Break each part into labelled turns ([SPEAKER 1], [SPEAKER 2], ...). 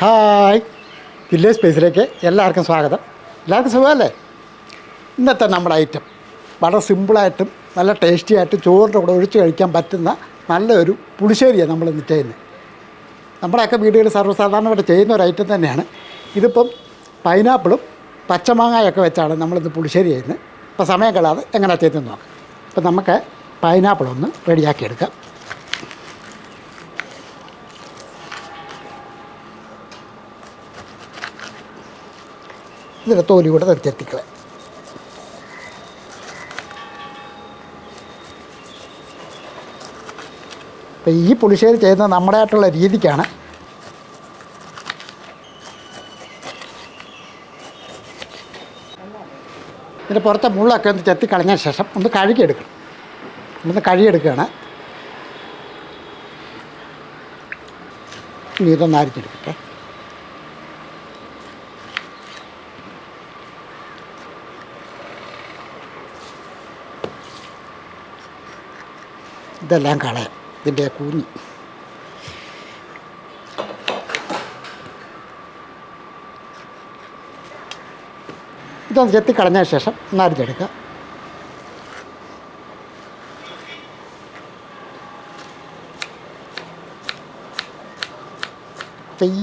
[SPEAKER 1] Hi. Village സ്പേസിലേക്ക് എല്ലാവർക്കും സ്വാഗതം. എല്ലാവർക്കും സുഖമല്ലേ? ഇന്നത്തെ നമ്മുടെ ഐറ്റം വളരെ സിമ്പിളായിട്ടും നല്ല ടേസ്റ്റി ആയിട്ടും ചോറിന്റെ കൂടെ ഒഴിച്ച് കഴിക്കാൻ പറ്റുന്ന നല്ലൊരു പുളിശ്ശേരിയാണ് നമ്മൾ ഇന്ന് ചെയ്യുന്നത്. നമ്മുടെയൊക്കെ വീടുകളിൽ സർവസാധാരണമായിട്ട് ചെയ്യുന്ന ഒരു ഐറ്റം തന്നെയാണ്. ഇതിപ്പം പൈനാപ്പിളും പച്ചമാങ്ങയൊക്കെ വെച്ചാണ് നമ്മളിന്ന് പുളിശ്ശേരി ചെയ്യുന്നത്. അപ്പോൾ സമയം കളാതെ എങ്ങനെയാണ് ചെയ്തെന്ന് നോക്കാം. അപ്പോൾ നമുക്ക് പൈനാപ്പിൾ ഒന്ന് റെഡിയാക്കി എടുക്കാം. ഇതിന്റെ തോലി കൂടെ തെറിച്ചെത്തിക്കളെ അപ്പോൾ ഈ പുളിശ്ശേരി ചെയ്യുന്നത് നമ്മുടെ ആയിട്ടുള്ള രീതിക്കാണ്. ഇതിന്റെ പുറത്തെ മുള്ളൊക്കെ ഒന്ന് ചെത്തി കളഞ്ഞ ശേഷം ഒന്ന് കഴുകിയെടുക്കണം. ഒന്ന് കഴുകിയെടുക്കുകയാണ്. ഇനി ഇതൊന്ന് അരിച്ചെടുക്കട്ടെ ഇതെല്ലാം കളയാം. ഇതിന്റെ കൂഞ്ഞ്. ഇതൊന്ന് ചെത്തി കളഞ്ഞ ശേഷം ഒന്ന്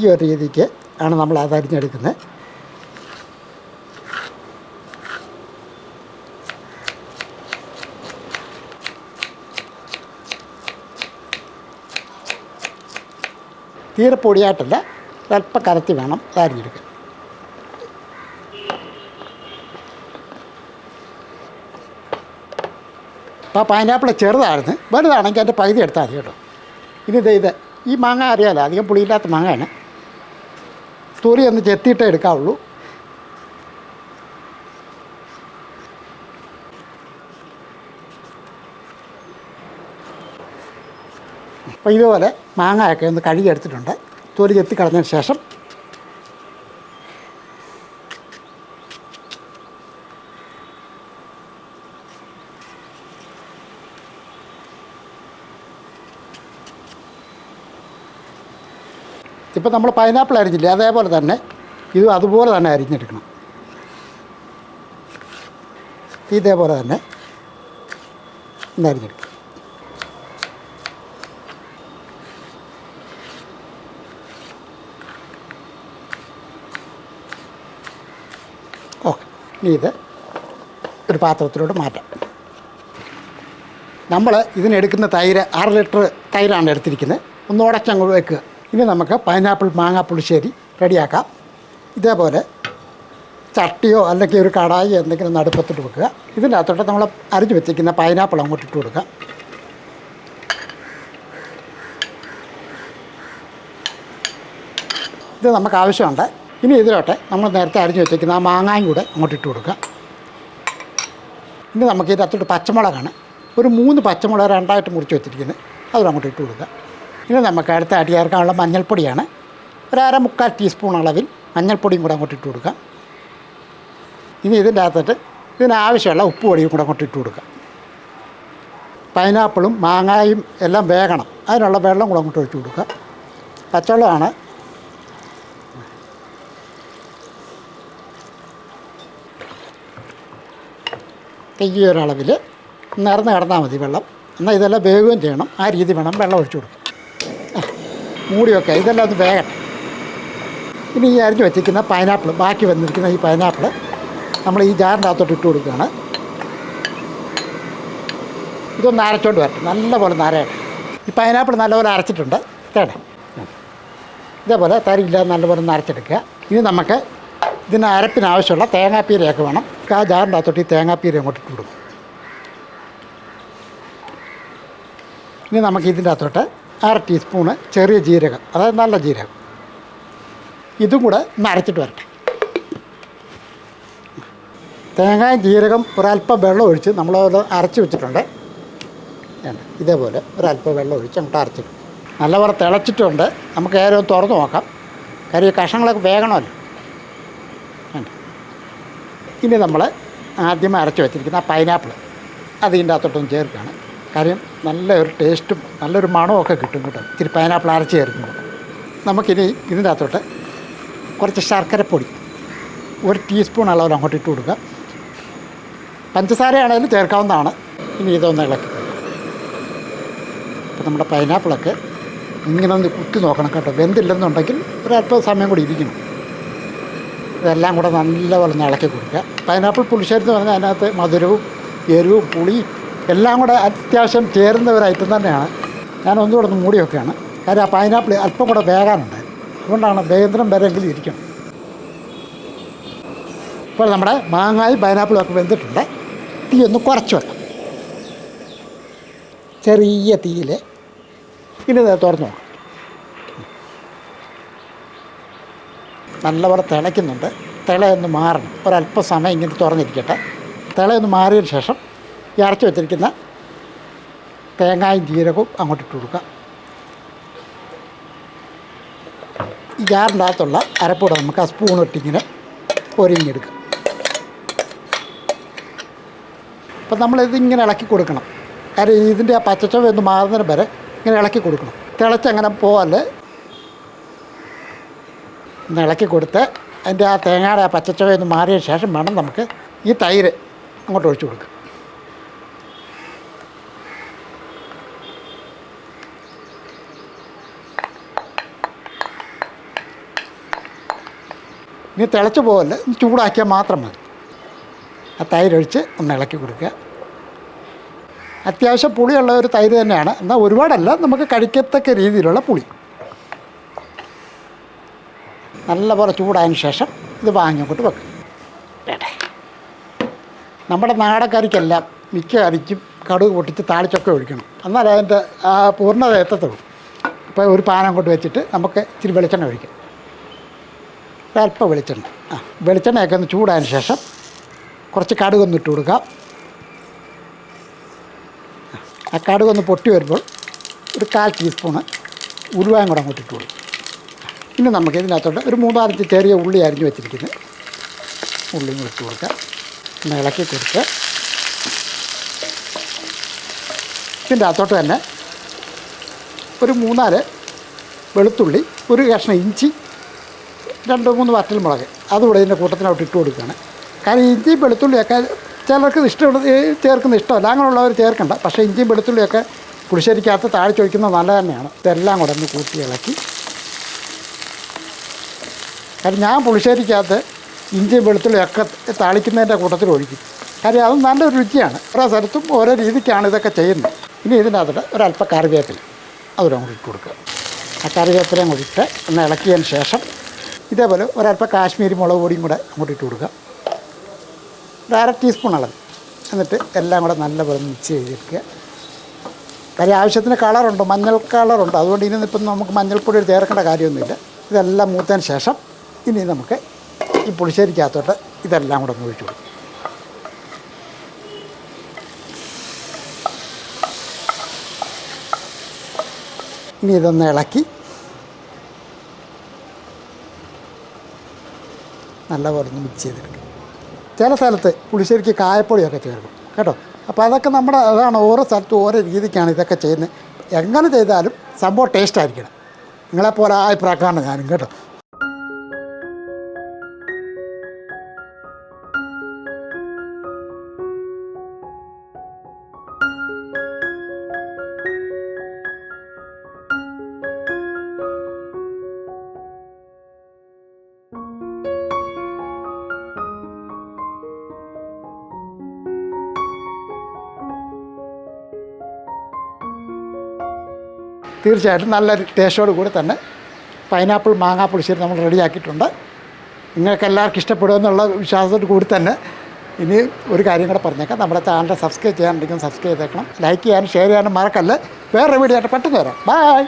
[SPEAKER 1] ഒരു രീതിക്ക് ആണ് നമ്മൾ അത് അരിഞ്ഞെടുക്കുന്നത്. തീരെ പൊടിയായിട്ടല്ല അല്പം കരത്തി വേണം അരിഞ്ഞെടുക്കാൻ. അപ്പോൾ പൈനാപ്പിൾ ചെറുതായിരുന്നു വലുതാണെങ്കിൽ അതിന്റെ പകുതി എടുത്താൽ മതി കേട്ടോ. ഇനി ഇത് ഇത് ഈ മാങ്ങ അറിയാമല്ലോ അധികം പുളിയില്ലാത്ത മാങ്ങയാണ്. തൂറി ഒന്ന് ചെത്തിയിട്ടേ എടുക്കാവുള്ളൂ. അപ്പോൾ ഇതുപോലെ മാങ്ങയൊക്കെ ഒന്ന് കഴുകിയെടുത്തിട്ടുണ്ട്. തൊലി ചെത്തി കളഞ്ഞതിന് ശേഷം ഇപ്പം നമ്മൾ പൈനാപ്പിൾ അരിഞ്ഞില്ലേ അതേപോലെ തന്നെ ഇതും അതുപോലെ തന്നെ അരിഞ്ഞെടുക്കണം. ഇതേപോലെ തന്നെ ഒന്ന് അരിഞ്ഞെടുക്കണം ഇനി ഇത് ഒരു പാത്രത്തിലോട്ട് മാറ്റാം. നമ്മൾ ഇതിനെടുക്കുന്ന തൈര് ആറ് ലിറ്റർ തൈരാണ് എടുത്തിരിക്കുന്നത്. ഒന്ന് ഉടച്ചങ്ങ് വെക്കുക. ഇനി നമുക്ക് പൈനാപ്പിൾ മാങ്ങ പുളിശ്ശേരി റെഡിയാക്കാം. ഇതേപോലെ ചട്ടിയോ അല്ലെങ്കിൽ ഒരു കടായി എന്തെങ്കിലും ഒന്ന് അടുപ്പത്തിട്ട് വെക്കുക. ഇതിന്റെ അകത്തോട്ട് നമ്മൾ അരിഞ്ഞു വെച്ചിരിക്കുന്ന പൈനാപ്പിൾ അങ്ങോട്ട് ഇട്ട് കൊടുക്കുക. ഇത് നമുക്ക് ആവശ്യമുണ്ട്. ഇനി ഇതിലോട്ടെ നമ്മൾ നേരത്തെ അരിഞ്ഞു വെച്ചേക്കുന്ന ആ മാങ്ങായും കൂടെ അങ്ങോട്ട് ഇട്ട് കൊടുക്കുക. ഇനി നമുക്ക് ഇതിനകത്തോട്ട് പച്ചമുളകാണ്. ഒരു മൂന്ന് പച്ചമുളക് രണ്ടായിട്ട് മുറിച്ച് വെച്ചിരിക്കുന്നത്. അതും അങ്ങോട്ട് ഇട്ട് കൊടുക്കുക. ഇനി നമുക്ക് അടുത്ത അടി ചേർക്കാനുള്ള മഞ്ഞൾപ്പൊടിയാണ്. ഒരു അര മുക്കാൽ ടീസ്പൂൺ അളവിൽ മഞ്ഞൾപ്പൊടിയും കൂടെ അങ്ങോട്ട് ഇട്ട് കൊടുക്കുക. ഇനി ഇതിന്റെ അകത്തോട്ട് ഇതിനാവശ്യമുള്ള ഉപ്പുപൊടിയും കൂടെ അങ്ങോട്ട് ഇട്ട് കൊടുക്കുക. പൈനാപ്പിളും മാങ്ങായും എല്ലാം വേകണം. അതിനുള്ള വെള്ളം കൂടെ അങ്ങോട്ട് ഒഴിച്ച് കൊടുക്കുക. പച്ചവെള്ളമാണ് ഈ ഒരളവിൽ നിറന്ന് കിടന്നാൽ മതി വെള്ളം. എന്നാൽ ഇതെല്ലാം വേവുകയും ചെയ്യണം. ആ രീതി വേണം വെള്ളം ഒഴിച്ചു കൊടുക്കും മൂടി വെക്കുക ഇതെല്ലാം ഒന്ന് വേഗട്ടെ ഇനി ഈ അരിഞ്ഞ് വെച്ചിരിക്കുന്ന പൈനാപ്പിൾ ബാക്കി വന്നിരിക്കുന്ന ഈ പൈനാപ്പിൾ നമ്മൾ ഈ ജാറിന്റെ അകത്തോട്ട് ഇട്ട് കൊടുക്കുകയാണ്. ഇതൊന്ന് അരച്ചോണ്ട് വരട്ടെ. നല്ലപോലെ നരയട്ടെ ഈ പൈനാപ്പിൾ നല്ലപോലെ അരച്ചിട്ടുണ്ട്. തേടെ ഇതേപോലെ തരിയില്ലാതെ നല്ലപോലെ അരച്ചെടുക്കുക. ഇനി നമുക്ക് ഇതിന് അരപ്പിന് ആവശ്യമുള്ള തേങ്ങാപ്പീരയൊക്കെ വേണം. ആ ജാറിന്റെ അകത്തോട്ട് ഈ തേങ്ങാപ്പീര അങ്ങോട്ട് ഇട്ട് കൊടുക്കും. ഇനി നമുക്ക് ഇതിന്റെ അകത്തോട്ട് അര ടീസ്പൂണ് ചെറിയ ജീരകം അതായത് നല്ല ജീരകം. ഇതും കൂടെ ഒന്ന് അരച്ചിട്ട് വരട്ടെ. തേങ്ങയും ജീരകം ഒരല്പം വെള്ളം ഒഴിച്ച് നമ്മൾ അരച്ച് വെച്ചിട്ടുണ്ട്. ഇതേപോലെ ഒരല്പം വെള്ളം ഒഴിച്ച് അങ്ങോട്ട് അരച്ചിടും നല്ലപോലെ തിളച്ചിട്ടുണ്ട്. നമുക്ക് ഏറെ തുറന്ന് നോക്കാം. കാര്യം ഈ കഷ്ണങ്ങളൊക്കെ വേഗണമല്ലോ. ഇനി നമ്മൾ ആദ്യം അരച്ച് വെച്ചിരിക്കുന്ന ആ പൈനാപ്പിൾ അതിന്റെ അകത്തോട്ടൊന്ന് ചേർക്കുകയാണ്. കാര്യം നല്ല ഒരു ടേസ്റ്റും നല്ലൊരു മണവും ഒക്കെ കിട്ടും കേട്ടോ. ഇത്തിരി പൈനാപ്പിൾ അരച്ച് ചേർക്കുമ്പോൾ. നമുക്കിനി ഇതിന്റെ അകത്തോട്ട് കുറച്ച് ശർക്കരപ്പൊടി ഒരു ടീസ്പൂൺ അളവിൽ അങ്ങോട്ട് ഇട്ട് കൊടുക്കുക. പഞ്ചസാരയാണെങ്കിലും ചേർക്കാവുന്നതാണ്. ഇനി ഇതൊന്ന് ഇളക്കി അപ്പോൾ നമ്മുടെ പൈനാപ്പിളൊക്കെ ഇങ്ങനെ ഒന്ന് കുത്തി നോക്കണം കേട്ടോ. വെന്തില്ലെന്നുണ്ടെങ്കിൽ ഒരല്പം സമയം കൂടി ഇരിക്കണം. ഇതെല്ലാം കൂടെ നല്ലപോലെ ഒന്ന് ഇളക്കി കൊടുക്കുക. പൈനാപ്പിൾ പുളിശ്ശേരി എന്ന് പറഞ്ഞാൽ അതിനകത്ത് മധുരവും എരിവും പുളിയും എല്ലാം കൂടെ അത്യാവശ്യം ചേരുന്ന ഒരു ഐറ്റം തന്നെയാണ്. ഞാൻ ഒന്നുകൂടെ ഒന്ന് മൂടി വെക്കുകയാണ് കാര്യം ആ പൈനാപ്പിൾ അല്പം കൂടെ വേകാനുണ്ട്. അതുകൊണ്ടാണ് വേഗന്തരം വരെങ്കിലും ഇരിക്കണം. ഇപ്പോൾ നമ്മുടെ മാങ്ങായും പൈനാപ്പിളും ഒക്കെ വെന്തിട്ടുണ്ട്. തീ ഒന്ന് കുറച്ച് വെക്കാം. ചെറിയ തീയിൽ ഇനി തുറന്നു നോക്കാം. നല്ലപോലെ തിളയ്ക്കുന്നുണ്ട്. തിളയൊന്ന് മാറണം. ഒരല്പസമയം ഇങ്ങനെ തുറന്നിരിക്കട്ടെ. തിളയൊന്ന് മാറിയതിന് ശേഷം ഈ വെച്ചിരിക്കുന്ന തേങ്ങായും ജീരകവും അങ്ങോട്ട് ഇട്ട് കൊടുക്കുക. ഈ ജാറിന്റെ അകത്തുള്ള അരപ്പൂടെ നമുക്ക് ആ സ്പൂൺ ഇട്ടിങ്ങനെ ഒരുങ്ങിയെടുക്കാം. അപ്പം നമ്മളിതിങ്ങനെ ഇളക്കി കൊടുക്കണം. കാര്യം ഇതിന്റെ ആ പച്ചച്ചവ ഒന്ന് മാറുന്നതിന് വരെ ഇങ്ങനെ ഇളക്കി കൊടുക്കണം. തിളച്ചങ്ങനെ പോവാൽ ഒന്ന് ഇളക്കി കൊടുത്ത് അതിന്റെ ആ തേങ്ങയുടെ ആ പച്ചച്ചവയൊന്ന് മാറിയ ശേഷം വേണം നമുക്ക് ഈ തൈര് അങ്ങോട്ട് ഒഴിച്ചു കൊടുക്കുക ഇനി തിളച്ച് പോകല്ല ചൂടാക്കിയാൽ മാത്രം മതി. ആ തൈരൊഴിച്ച് ഒന്ന് ഇളക്കി കൊടുക്കുക. അത്യാവശ്യം പുളിയുള്ള ഒരു തൈര് തന്നെയാണ്. എന്നാൽ ഒരുപാടല്ല നമുക്ക് കഴിക്കത്തക്ക രീതിയിലുള്ള പുളി. നല്ലപോലെ ചൂടായതിന് ശേഷം ഇത് വാങ്ങി അങ്ങോട്ട് വെക്കും. വേണ്ടേ? നമ്മുടെ നാടൻ കറിക്കെല്ലാം മിക്ക കറിക്കും കടുക് പൊട്ടിച്ച് താളിച്ചൊക്കെ ഒഴിക്കണം. എന്നാൽ അതിന്റെ ആ പൂർണത എത്തത്തുള്ളൂ. ഇപ്പോൾ ഒരു പാനം കൊണ്ട് വെച്ചിട്ട് നമുക്ക് ഇച്ചിരി വെളിച്ചെണ്ണ ഒഴിക്കാം. ഒരല്പം വെളിച്ചെണ്ണ. ആ വെളിച്ചെണ്ണയൊക്കെ ഒന്ന് ചൂടായതിന് ശേഷം കുറച്ച് കടുകൊന്ന് ഇട്ട് കൊടുക്കാം. ആ കടുകൊന്ന് പൊട്ടി വരുമ്പോൾ ഒരു കാൽ ടീസ്പൂണ് ഉരുവായും കൂടെ അങ്ങോട്ട് ഇട്ട് കൊടുക്കും. ഇനി നമുക്ക് ഇതിനകത്തോട്ട് ഒരു മൂന്നാലഞ്ച് ചെറിയ ഉള്ളി അരിഞ്ഞു വെച്ചിരിക്കുന്നത് ഉള്ളിയും ഇട്ട് കൊടുക്കുക ഒന്ന് ഇളക്കി കൊടുക്കുക ഇതിന്റെ അകത്തോട്ട് തന്നെ ഒരു മൂന്നാൽ വെളുത്തുള്ളി ഒരു കഷ്ണം ഇഞ്ചി രണ്ട് മൂന്ന് വറ്റൽ മുളക്. അതുകൂടെ ഇതിന്റെ കൂട്ടത്തിനോട്ട് ഇട്ട് കൊടുക്കുകയാണ്. കാരണം ഇഞ്ചിയും വെളുത്തുള്ളിയൊക്കെ ചിലർക്ക് ഇഷ്ടമുള്ള ചേർക്കുന്ന ഇഷ്ടമല്ല. അങ്ങനെയുള്ളവർ ചേർക്കണ്ട. പക്ഷേ ഇഞ്ചിയും വെളുത്തുള്ളിയൊക്കെ പുളിശ്ശേരിക്കകത്ത് താഴ്ചൊഴിക്കുന്നത് നല്ല തന്നെയാണ്. ഇതെല്ലാം കൂടെ ഒന്ന് കൂട്ടി ഇളക്കി കാരണം ഞാൻ പുളിശ്ശേരിക്കകത്ത് ഇഞ്ചിയും വെളുത്തുള്ളിയൊക്കെ താളിക്കുന്നതിന്റെ കൂട്ടത്തിൽ ഒഴിക്കും. കാര്യം അത് നല്ലൊരു രുചിയാണ്. ഓരോ സ്ഥലത്തും ഓരോ രീതിക്കാണ് ഇതൊക്കെ ചെയ്യുന്നത്. ഇനി ഇതിനകത്ത് ഒരല്പ കറിവേപ്പില അതുകൂടെ അങ്ങോട്ട് ഇട്ട് കൊടുക്കുക. ആ കറിവേപ്പിലയും കൂടി ഇട്ട് ഒന്ന് ഇളക്കിയതിന് ശേഷം ഇതേപോലെ ഒരല്പ കാശ്മീരി മുളക് പൊടിയും കൂടെ അങ്ങോട്ട് ഇട്ട് കൊടുക്കുക. ഒരു അര ടീസ്പൂൺ അളവ്. എന്നിട്ട് എല്ലാം കൂടെ നല്ലപോലെ മിക്സ് ചെയ്തെടുക്കുക. കാര്യം ആവശ്യത്തിന് കളറുണ്ട് മഞ്ഞൾ കളറുണ്ട്. അതുകൊണ്ട് ഇനി ഇപ്പം നമുക്ക് മഞ്ഞൾപ്പൊടി ചേർക്കേണ്ട കാര്യമൊന്നുമില്ല. ഇതെല്ലാം മൂത്തതിന് ശേഷം ഇനി നമുക്ക് ഈ പുളിശ്ശേരിക്കകത്തോട്ട് ഇതെല്ലാം കൂടെ ഒന്ന് ഒഴിച്ചു കൊടുക്കും. ഇനി ഇതൊന്ന് ഇളക്കി നല്ലപോലെ ഒന്ന് മിക്സ് ചെയ്തെടുക്കും. ചില സ്ഥലത്ത് പുളിശ്ശേരിക്ക് കായപ്പൊടിയൊക്കെ ചേർക്കും കേട്ടോ? അപ്പോൾ അതൊക്കെ നമ്മുടെ അതാണ് ഓരോ സ്ഥലത്തും ഓരോ രീതിക്കാണ് ഇതൊക്കെ ചെയ്യുന്നത്. എങ്ങനെ ചെയ്താലും സംഭവം ടേസ്റ്റ് ആയിരിക്കണം. നിങ്ങളെപ്പോലെ ആ അഭിപ്രായക്കാരാണ് ഞാനും കേട്ടോ? തീർച്ചയായിട്ടും നല്ല ടേസ്റ്റോട് കൂടി തന്നെ പൈനാപ്പിൾ മാങ്ങാ പുളിശ്ശേരി നമ്മൾ റെഡിയാക്കിയിട്ടുണ്ട്. നിങ്ങൾക്ക് എല്ലാവർക്കും ഇഷ്ടപ്പെടുമെന്നുള്ള വിശ്വാസത്തോട് കൂടി തന്നെ ഇനി ഒരു കാര്യം കൂടെ പറഞ്ഞേക്കാം. നമ്മുടെ ചാനൽ സബ്സ്ക്രൈബ് ചെയ്യാനുണ്ടെങ്കിൽ സബ്സ്ക്രൈബ് ചെയ്തേക്കണം. ലൈക്ക് ചെയ്യാനും ഷെയർ ചെയ്യാനും മറക്കല്ല. വേറെ വീഡിയോ ആയിട്ട് പെട്ടെന്ന് വരാം. ബൈ